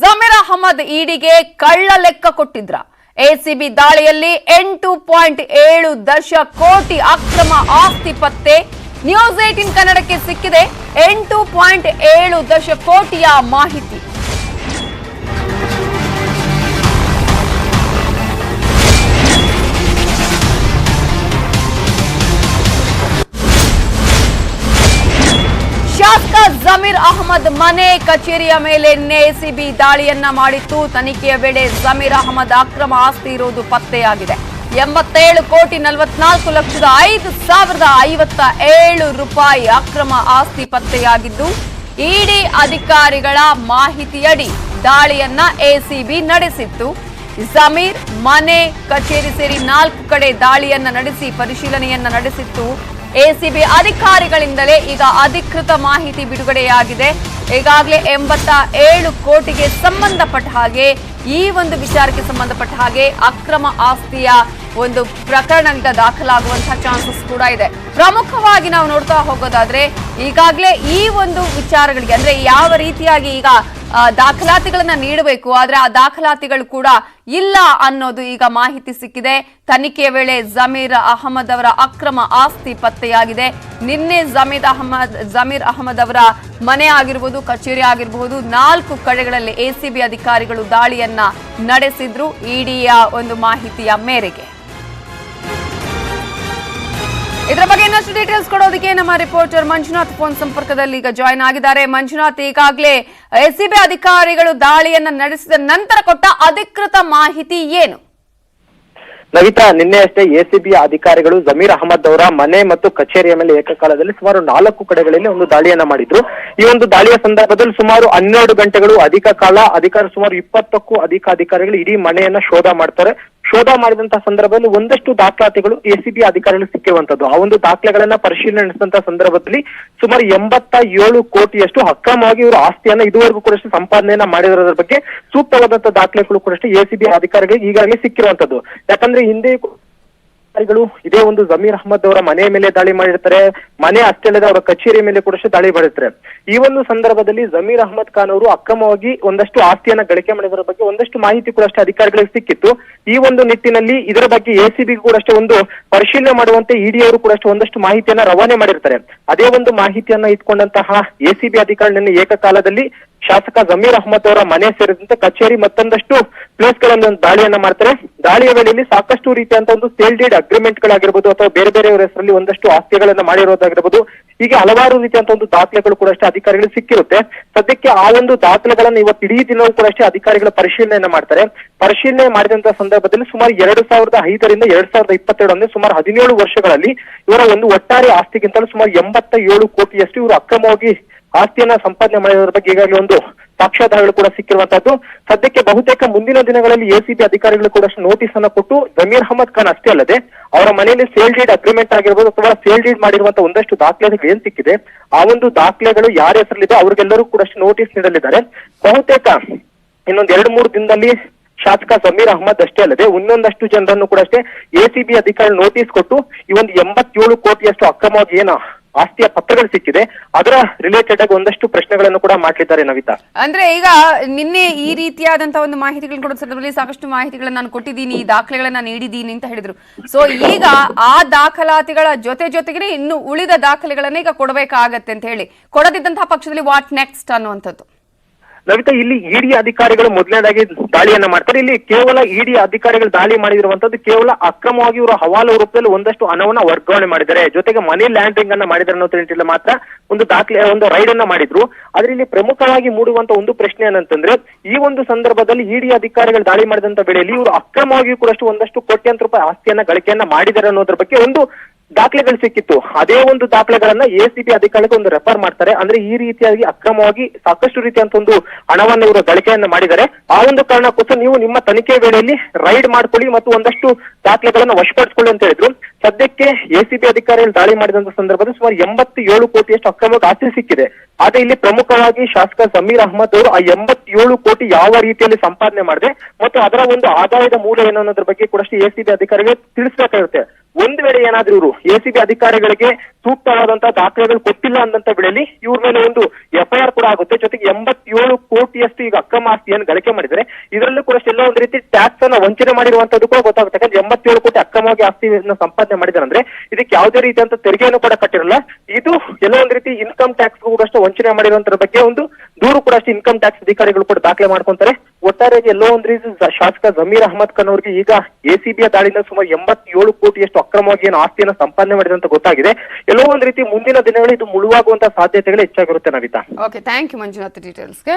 ಜಮೀರ್ ಅಹಮದ್ ಇಡಿಗೆ ಕಳ್ಳ ಲೆಕ್ಕ ಕೊಟ್ಟಿದ್ರ. ಎಸಿಬಿ ದಾಳಿಯಲ್ಲಿ ಎಂಟು ಪಾಯಿಂಟ್ ಏಳು ದಶ ಕೋಟಿ ಅಕ್ರಮ ಆಸ್ತಿ ಪತ್ತೆ ನ್ಯೂಸ್ ಏಟಿನ್ ಕನ್ನಡಕ್ಕೆ ಸಿಕ್ಕಿದೆ. ಎಂಟು ಪಾಯಿಂಟ್ ಏಳು ದಶ ಕೋಟಿಯ ಮಾಹಿತಿ. ಶಾಸಕ ಜಮೀರ್ ಅಹಮದ್ ಮನೆ ಕಚೇರಿಯ ಮೇಲೆ ಎಸಿಬಿ ದಾಳಿಯನ್ನ ಮಾಡಿತ್ತು. ತನಿಖೆಯ ವೇಳೆ ಜಮೀರ್ ಅಹಮದ್ ಅಕ್ರಮ ಆಸ್ತಿ ಇರುವುದು ಪತ್ತೆಯಾಗಿದೆ. ಎಂಬತ್ತೇಳು ಕೋಟಿ ನಲವತ್ನಾಲ್ಕು ಲಕ್ಷದ ಐದು ಸಾವಿರದ ಐವತ್ತ ಏಳು ರೂಪಾಯಿ ಅಕ್ರಮ ಆಸ್ತಿ ಪತ್ತೆಯಾಗಿದ್ದು, ಇಡಿ ಅಧಿಕಾರಿಗಳ ಮಾಹಿತಿಯಡಿ ದಾಳಿಯನ್ನ ಎಸಿಬಿ ನಡೆಸಿತ್ತು. ಜಮೀರ್ ಮನೆ ಕಚೇರಿ ಸೇರಿ ನಾಲ್ಕು ಕಡೆ ದಾಳಿಯನ್ನ ನಡೆಸಿ ಪರಿಶೀಲನೆಯನ್ನ ನಡೆಸಿತ್ತು. ಎಸಿಬಿ ಅಧಿಕಾರಿಗಳಿಂದಲೇ ಈಗ ಅಧಿಕೃತ ಮಾಹಿತಿ ಬಿಡುಗಡೆಯಾಗಿದೆ. ಈಗಾಗಲೇ ಎಂಬತ್ತ ಏಳು ಕೋಟಿಗೆ ಸಂಬಂಧಪಟ್ಟ ಹಾಗೆ, ಈ ಒಂದು ವಿಚಾರಕ್ಕೆ ಸಂಬಂಧಪಟ್ಟ ಹಾಗೆ ಅಕ್ರಮ ಆಸ್ತಿಯ ಒಂದು ಪ್ರಕರಣದಿಂದ ದಾಖಲಾಗುವಂತಹ ಚಾನ್ಸಸ್ ಕೂಡ ಇದೆ. ಪ್ರಮುಖವಾಗಿ ನಾವು ನೋಡ್ತಾ ಹೋಗೋದಾದ್ರೆ, ಈಗಾಗಲೇ ಈ ಒಂದು ವಿಚಾರಗಳಿಗೆ, ಅಂದ್ರೆ ಯಾವ ರೀತಿಯಾಗಿ ಈಗ ದಾಖಲಾತಿಗಳನ್ನ ನೀಡಬೇಕು, ಆದ್ರೆ ಆ ದಾಖಲಾತಿಗಳು ಕೂಡ ಇಲ್ಲ ಅನ್ನೋದು ಈಗ ಮಾಹಿತಿ ಸಿಕ್ಕಿದೆ. ತನಿಖೆ ವೇಳೆ ಜಮೀರ್ ಅಹಮದ್ ಅವರ ಅಕ್ರಮ ಆಸ್ತಿ ಪತ್ತೆಯಾಗಿದೆ. ನಿನ್ನೆ ಜಮೀರ್ ಅಹಮದ್ ಜಮೀರ್ ಅಹಮದ್ ಅವರ ಮನೆ ಆಗಿರ್ಬೋದು, ಕಚೇರಿ ಆಗಿರಬಹುದು ನಾಲ್ಕು ಕಡೆಗಳಲ್ಲಿ ಎಸಿಬಿ ಅಧಿಕಾರಿಗಳು ದಾಳಿಯನ್ನ ನಡೆಸಿದ್ರು. ಇಡಿಯ ಒಂದು ಮಾಹಿತಿಯ ಮೇರೆಗೆ. ಇದರ ಬಗ್ಗೆ ಇನ್ನಷ್ಟು ಡೀಟೇಲ್ಸ್ ಕೊಡೋದಕ್ಕೆ ನಮ್ಮ ರಿಪೋರ್ಟರ್ ಮಂಜುನಾಥ್ ಫೋನ್ ಸಂಪರ್ಕದಲ್ಲಿ ಈಗ ಜಾಯ್ನ್ ಆಗಿದ್ದಾರೆ. ಮಂಜುನಾಥ್, ಈಗಾಗಲೇ ಎಸಿಬಿ ಅಧಿಕಾರಿಗಳು ದಾಳಿಯನ್ನ ನಡೆಸಿದ ನಂತರ ಕೊಟ್ಟ ಅಧಿಕೃತ ಮಾಹಿತಿ ಏನು? ನವಿತಾ, ನಿನ್ನೆ ಅಷ್ಟೇ ಎಸಿಬಿ ಅಧಿಕಾರಿಗಳು ಜಮೀರ್ ಅಹಮದ್ ಅವರ ಮನೆ ಮತ್ತು ಕಚೇರಿಯ ಮೇಲೆ ಏಕಕಾಲದಲ್ಲಿ ಸುಮಾರು ನಾಲ್ಕು ಕಡೆಗಳಲ್ಲಿ ಒಂದು ದಾಳಿಯನ್ನ ಮಾಡಿದ್ರು. ಈ ಒಂದು ದಾಳಿಯ ಸಂದರ್ಭದಲ್ಲಿ ಸುಮಾರು ಹನ್ನೆರಡು ಗಂಟೆಗಳು ಅಧಿಕ ಕಾಲ, ಅಧಿಕಾರಿ ಸುಮಾರು ಇಪ್ಪತ್ತಕ್ಕೂ ಅಧಿಕ ಅಧಿಕಾರಿಗಳು ಇಡೀ ಮನೆಯನ್ನ ಶೋಧ ಮಾಡ್ತಾರೆ. ಶೋಧ ಮಾಡಿದಂತಹ ಸಂದರ್ಭದಲ್ಲಿ ಒಂದಷ್ಟು ದಾಖಲಾತಿಗಳು ಎಸಿಬಿ ಅಧಿಕಾರಿಗಳು ಸಿಕ್ಕಿರುವಂತದ್ದು. ಆ ಒಂದು ದಾಖಲೆಗಳನ್ನ ಪರಿಶೀಲನೆ ನಡೆಸಿದಂತಹ ಸಂದರ್ಭದಲ್ಲಿ ಸುಮಾರು ಎಂಬತ್ತ ಏಳು ಕೋಟಿಯಷ್ಟು ಅಕ್ರಮವಾಗಿ ಇವರು ಆಸ್ತಿಯನ್ನ ಇದುವರೆಗೂ ಕೂಡ ಸಂಪಾದನೆಯನ್ನ ಮಾಡಿರೋದ್ರ ಬಗ್ಗೆ ಸೂಕ್ತವಾದಂತಹ ದಾಖಲೆಗಳು ಕೂಡ ಎಸಿಬಿ ಅಧಿಕಾರಿಗಳಿಗೆ ಈಗಾಗಲೇ ಸಿಕ್ಕಿರುವಂತದ್ದು. ಯಾಕಂದ್ರೆ ಹಿಂದೆ ಅಧಿಕಾರಿಗಳು ಇದೇ ಒಂದು ಜಮೀರ್ ಅಹಮದ್ ಅವರ ಮನೆ ಮೇಲೆ ದಾಳಿ ಮಾಡಿರ್ತಾರೆ. ಮನೆ ಅಷ್ಟೇ ಅವರ ಕಚೇರಿ ಮೇಲೆ ಕೂಡ ದಾಳಿ ಮಾಡಿರ್ತಾರೆ. ಈ ಒಂದು ಸಂದರ್ಭದಲ್ಲಿ ಜಮೀರ್ ಅಹಮದ್ ಖಾನ್ ಅವರು ಅಕ್ರಮವಾಗಿ ಒಂದಷ್ಟು ಆಸ್ತಿಯನ್ನ ಗಳಿಕೆ ಮಾಡಿದರ ಬಗ್ಗೆ ಒಂದಷ್ಟು ಮಾಹಿತಿ ಕೂಡ ಅಷ್ಟೇ ಅಧಿಕಾರಿಗಳಿಗೆ ಸಿಕ್ಕಿತ್ತು. ಈ ಒಂದು ನಿಟ್ಟಿನಲ್ಲಿ ಇದರ ಬಗ್ಗೆ ಎಸಿಬಿ ಕೂಡ ಅಷ್ಟೇ ಒಂದು ಪರಿಶೀಲನೆ ಮಾಡುವಂತೆ ಇಡಿ ಅವರು ಕೂಡ ಅಷ್ಟೇ ಒಂದಷ್ಟು ಮಾಹಿತಿಯನ್ನ ರವಾನೆ ಮಾಡಿರ್ತಾರೆ. ಅದೇ ಒಂದು ಮಾಹಿತಿಯನ್ನ ಇಟ್ಕೊಂಡಂತಹ ಎಸಿಬಿ ಅಧಿಕಾರಿ ಏಕಕಾಲದಲ್ಲಿ ಶಾಸಕ ಜಮೀರ್ ಅಹಮದ್ ಅವರ ಮನೆ ಸೇರಿದಂತೆ ಕಚೇರಿ ಮತ್ತೊಂದಷ್ಟು ಪ್ಲೇಸ್ಗಳಲ್ಲಿ ಒಂದು ದಾಳಿಯನ್ನ ಮಾಡ್ತಾರೆ. ದಾಳಿಯ ವೇಳೆಯಲ್ಲಿ ಸಾಕಷ್ಟು ರೀತಿಯಂತ ಒಂದು ಸೇಲ್ ಡೀಡ್ ಅಗ್ರಿಮೆಂಟ್ ಗಳಾಗಿರ್ಬೋದು ಅಥವಾ ಬೇರೆ ಬೇರೆಯವರ ಹೆಸರಲ್ಲಿ ಒಂದಷ್ಟು ಆಸ್ತಿಗಳನ್ನ ಮಾಡಿರೋದಾಗಿರ್ಬೋದು. ಹೀಗೆ ಹಲವಾರು ರೀತಿಯಂತ ಒಂದು ದಾಖಲೆಗಳು ಕೂಡ ಅಷ್ಟೇ ಅಧಿಕಾರಿಗಳು ಸಿಕ್ಕಿರುತ್ತೆ. ಸದ್ಯಕ್ಕೆ ಆ ಒಂದು ದಾಖಲೆಗಳನ್ನ ಇವತ್ತು ಇಡೀ ದಿನವೂ ಕೂಡ ಅಷ್ಟೇ ಅಧಿಕಾರಿಗಳ ಪರಿಶೀಲನೆಯನ್ನ ಮಾಡ್ತಾರೆ. ಪರಿಶೀಲನೆ ಮಾಡಿದಂತಹ ಸಂದರ್ಭದಲ್ಲಿ ಸುಮಾರು ಎರಡು ಸಾವಿರದ ಐದರಿಂದ ಎರಡ್ ಸಾವಿರದ ಇಪ್ಪತ್ತೆರಡು ಅಂದ್ರೆ ಸುಮಾರು ಹದಿನೇಳು ವರ್ಷಗಳಲ್ಲಿ ಇವರ ಒಂದು ಒಟ್ಟಾರೆ ಆಸ್ತಿಗಿಂತಲೂ ಸುಮಾರು ಎಂಬತ್ತ ಏಳು ಕೋಟಿಯಷ್ಟು ಇವರು ಅಕ್ರಮವಾಗಿ ಆಸ್ತಿಯನ್ನ ಸಂಪಾದನೆ ಮಾಡಿರೋದ್ರ ಬಗ್ಗೆ ಈಗಾಗಲೇ ಒಂದು ಸಾಕ್ಷ್ಯಾಧಾರಗಳು ಕೂಡ ಸಿಕ್ಕಿರುವಂತಹದ್ದು. ಸದ್ಯಕ್ಕೆ ಬಹುತೇಕ ಮುಂದಿನ ದಿನಗಳಲ್ಲಿ ಎಸಿಬಿ ಅಧಿಕಾರಿಗಳು ಕೂಡ ನೋಟಿಸ್ ಅನ್ನ ಕೊಟ್ಟು ಜಮೀರ್ ಅಹಮದ್ ಖಾನ್ ಅಷ್ಟೇ ಅಲ್ಲದೆ ಅವರ ಮನೆಯಲ್ಲಿ ಸೇಲ್ ಡೀಡ್ ಅಗ್ರಿಮೆಂಟ್ ಆಗಿರ್ಬೋದು ಅಥವಾ ಸೇಲ್ ಡೀಡ್ ಮಾಡಿರುವಂತಹ ಒಂದಷ್ಟು ದಾಖಲೆಗಳು ಏನ್ ಸಿಕ್ಕಿದೆ, ಆ ಒಂದು ದಾಖಲೆಗಳು ಯಾರ ಹೆಸರಲ್ಲಿದೆ ಅವರಿಗೆಲ್ಲರೂ ಕೂಡ ನೋಟಿಸ್ ನೀಡಲಿದ್ದಾರೆ. ಬಹುತೇಕ ಇನ್ನೊಂದ್ ಎರಡು ಮೂರು ದಿನದಲ್ಲಿ ಶಾಸಕ ಸಮೀರ್ ಅಹಮದ್ ಅಷ್ಟೇ ಅಲ್ಲದೆ ಇನ್ನೊಂದಷ್ಟು ಜನರನ್ನು ಕೂಡ ಅಷ್ಟೇ ಎಸಿಬಿ ಅಧಿಕಾರಿ ನೋಟಿಸ್ ಕೊಟ್ಟು ಈ ಒಂದು ಎಂಬತ್ತೇಳು ಕೋಟಿಯಷ್ಟು ಅಕ್ರಮವಾಗಿ ಏನು ಆಸ್ತಿಯ ಪತ್ರಗಳು ಸಿಕ್ಕಿದೆ. ಅದರ ರಿಲೇಟೆಡ್ ಆಗಿ ಒಂದಷ್ಟು ಪ್ರಶ್ನೆಗಳನ್ನು ಕೂಡ ಮಾಡಲಿದ್ದಾರೆ ನವಿತಾ. ಅಂದ್ರೆ ಈಗ ನಿನ್ನೆ ಈ ರೀತಿಯಾದಂತಹ ಒಂದು ಮಾಹಿತಿಗಳನ್ನು ಕೊಡೋ ಸಂದರ್ಭದಲ್ಲಿ ಸಾಕಷ್ಟು ಮಾಹಿತಿಗಳನ್ನು ನಾನು ಕೊಟ್ಟಿದ್ದೀನಿ, ಈ ದಾಖಲೆಗಳನ್ನ ನೀಡಿದ್ದೀನಿ ಅಂತ ಹೇಳಿದ್ರು. ಸೊ ಈಗ ಆ ದಾಖಲಾತಿಗಳ ಜೊತೆ ಜೊತೆಗೆ ಇನ್ನು ಉಳಿದ ದಾಖಲೆಗಳನ್ನ ಈಗ ಕೊಡಬೇಕಾಗತ್ತೆ ಅಂತ ಹೇಳಿ. ಕೊಡದಿದ್ದಂತಹ ಪಕ್ಷದಲ್ಲಿ ವಾಟ್ ನೆಕ್ಸ್ಟ್ ಅನ್ನುವಂಥದ್ದು? ನವಿತಾ, ಇಲ್ಲಿ ಇಡಿ ಅಧಿಕಾರಿಗಳು ಮೊದಲನೇದಾಗಿ ದಾಳಿಯನ್ನ ಮಾಡ್ತಾರೆ. ಇಲ್ಲಿ ಕೇವಲ ಇಡಿ ಅಧಿಕಾರಿಗಳು ದಾಳಿ ಮಾಡಿರುವಂತದ್ದು ಕೇವಲ ಅಕ್ರಮವಾಗಿ ಇವರು ಹವಾಲು ರೂಪದಲ್ಲಿ ಒಂದಷ್ಟು ಹಣವನ್ನ ವರ್ಗಾವಣೆ ಮಾಡಿದ್ದಾರೆ. ಜೊತೆಗೆ ಮನಿ ಲ್ಯಾಂಡ್ರಿಂಗ್ ಅನ್ನ ಮಾಡಿದ್ದಾರೆ ಅನ್ನೋ ನಿಟ್ಟಿನಲ್ಲಿ ಮಾತ್ರ ಒಂದು ದಾಖಲೆ, ಒಂದು ರೈಡ್ ಅನ್ನ ಮಾಡಿದ್ರು. ಆದ್ರೆ ಇಲ್ಲಿ ಪ್ರಮುಖವಾಗಿ ಮೂಡುವಂತ ಒಂದು ಪ್ರಶ್ನೆ ಏನಂತಂದ್ರೆ, ಈ ಒಂದು ಸಂದರ್ಭದಲ್ಲಿ ಇಡಿ ಅಧಿಕಾರಿಗಳು ದಾಳಿ ಮಾಡಿದಂತ ವೇಳೆಯಲ್ಲಿ ಇವರು ಅಕ್ರಮವಾಗಿ ಕೂಡಷ್ಟು ಒಂದಷ್ಟು ಕೋಟ್ಯಾಂತರ ರೂಪಾಯಿ ಆಸ್ತಿಯನ್ನ, ಗಳಿಕೆಯನ್ನ ಮಾಡಿದ್ದಾರೆ ಅನ್ನೋದ್ರ ಬಗ್ಗೆ ಒಂದು ದಾಖಲೆಗಳು ಸಿಕ್ಕಿತ್ತು. ಅದೇ ಒಂದು ದಾಖಲೆಗಳನ್ನ एसीपी ಅಧಿಕಾರಿಗೆ ಒಂದು ರೆಫರ್ ಮಾಡ್ತಾರೆ. ಅಂದ್ರೆ ಈ ರೀತಿಯಾಗಿ ಅಕ್ರಮವಾಗಿ ಸಾಕಷ್ಟು ರೀತಿಯಂತ ಒಂದು ಹಣವನ್ನು ಇವರು ಗಳಿಕೆಯನ್ನ ಮಾಡಿದ್ದಾರೆ. ಆ ಒಂದು ಕಾರಣಕ್ಕೋಸ್ಕರ ನೀವು ನಿಮ್ಮ ತನಿಖೆ ವೇಳೆಯಲ್ಲಿ ರೈಡ್ ಮಾಡ್ಕೊಳ್ಳಿ ಮತ್ತು ಒಂದಷ್ಟು ದಾಖಲೆಗಳನ್ನು ವಶಪಡಿಸಿಕೊಳ್ಳಿ ಅಂತ ಹೇಳಿದ್ರು. ಸದ್ಯಕ್ಕೆ ಎಸಿಬಿ ಅಧಿಕಾರಿಗಳು ದಾಳಿ ಮಾಡಿದಂತ ಸಂದರ್ಭದಲ್ಲಿ ಸುಮಾರು ಎಂಬತ್ತೇಳು ಕೋಟಿಯಷ್ಟು ಅಕ್ರಮವಾಗಿ ಆಸ್ತಿ ಸಿಕ್ಕಿದೆ. ಆದ್ರೆ ಇಲ್ಲಿ ಪ್ರಮುಖವಾಗಿ ಶಾಸಕ ಸಮೀರ್ ಅಹಮದ್ ಅವರು ಆ ಎಂಬತ್ತೇಳು ಕೋಟಿ ಯಾವ ರೀತಿಯಲ್ಲಿ ಸಂಪಾದನೆ ಮಾಡಿದೆ ಮತ್ತು ಅದರ ಒಂದು ಆದಾಯದ ಮೂಲ ಏನು ಅನ್ನೋದ್ರ ಬಗ್ಗೆ ಕೂಡ ಎಸಿಬಿ ಅಧಿಕಾರಿಗೆ ತಿಳಿಸಬೇಕಾಗುತ್ತೆ. ಒಂದ್ ವೇಳೆ ಏನಾದ್ರೂ ಇವರು ಎಸಿಬಿ ಅಧಿಕಾರಿಗಳಿಗೆ ಸೂಕ್ತವಾದಂತಹ ದಾಖಲೆಗಳು ಕೊಟ್ಟಿಲ್ಲ ಅಂದಂತ ಬೆಳೆಯಲ್ಲಿ ಇವ್ರ ಮೇಲೆ ಒಂದು ಎಫ್ಐಆರ್ ಕೂಡ ಆಗುತ್ತೆ. ಜೊತೆಗೆ ಎಂಬತ್ತೇಳು ಕೋಟಿಯಷ್ಟು ಈಗ ಅಕ್ರಮ ಆಸ್ತಿಯನ್ನು ಗಳಿಕೆ ಮಾಡಿದರೆ ಇದರಲ್ಲೂ ಕೂಡ ಎಲ್ಲ ಒಂದು ರೀತಿ ಟ್ಯಾಕ್ಸ್ ಅನ್ನ ವಂಚನೆ ಮಾಡಿರುವಂತದ್ದು ಕೂಡ ಗೊತ್ತಾಗುತ್ತೆ. ಯಾಕಂದ್ರೆ ಎಂಬತ್ತೇಳು ಕೋಟಿ ಅಕ್ರಮವಾಗಿ ಆಸ್ತಿಯನ್ನು ಸಂಪಾದನೆ ಮಾಡಿದ್ದಾರೆ ಅಂದ್ರೆ ಇದಕ್ಕೆ ಯಾವುದೇ ರೀತಿಯಂತ ತೆರಿಗೆಯನ್ನು ಕೂಡ ಕಟ್ಟಿರಲ್ಲ. ಇದು ಎಲ್ಲ ಒಂದು ರೀತಿ ಇನ್ಕಮ್ ಟ್ಯಾಕ್ಸ್ ಕೂಡ ಅಷ್ಟು ವಂಚನೆ ಮಾಡಿರುವಂತರ ಬಗ್ಗೆ ಒಂದು ದೂರು ಕೂಡ ಅಷ್ಟೇ ಇನ್ಕಮ್ ಟ್ಯಾಕ್ಸ್ ಅಧಿಕಾರಿಗಳು ಕೂಡ ದಾಖಲೆ ಮಾಡ್ಕೊಂತಾರೆ. ಒಟ್ಟಾರೆಯಾಗಿ ಎಲ್ಲೋ ಒಂದು ಸ- ಶಾಸಕ ಜಮೀರ್ ಅಹಮದ್ ಖಾನ್ ಅವರಿಗೆ ಈಗ ಎಸಿಬಿಯ ದಾಳಿಯಿಂದ ಸುಮಾರು ಎಂಬತ್ತೇಳು ಕೋಟಿಯಷ್ಟು ಅಕ್ರಮವಾಗಿ ಏನು ಆಸ್ತಿಯನ್ನು ಸಂಪಾದನೆ ಮಾಡಿದೆ ಅಂತ ಗೊತ್ತಾಗಿದೆ. ಎಲ್ಲೋ ಒಂದ್ ರೀತಿ ಮುಂದಿನ ದಿನಗಳಲ್ಲಿ ಇದು ಮುಳುವಾಗುವಂತಹ ಸಾಧ್ಯತೆಗಳು ಹೆಚ್ಚಾಗಿರುತ್ತೆ Navitha. Okay thank you Manjunath ಡೀಟೇಲ್ಸ್ಗೆ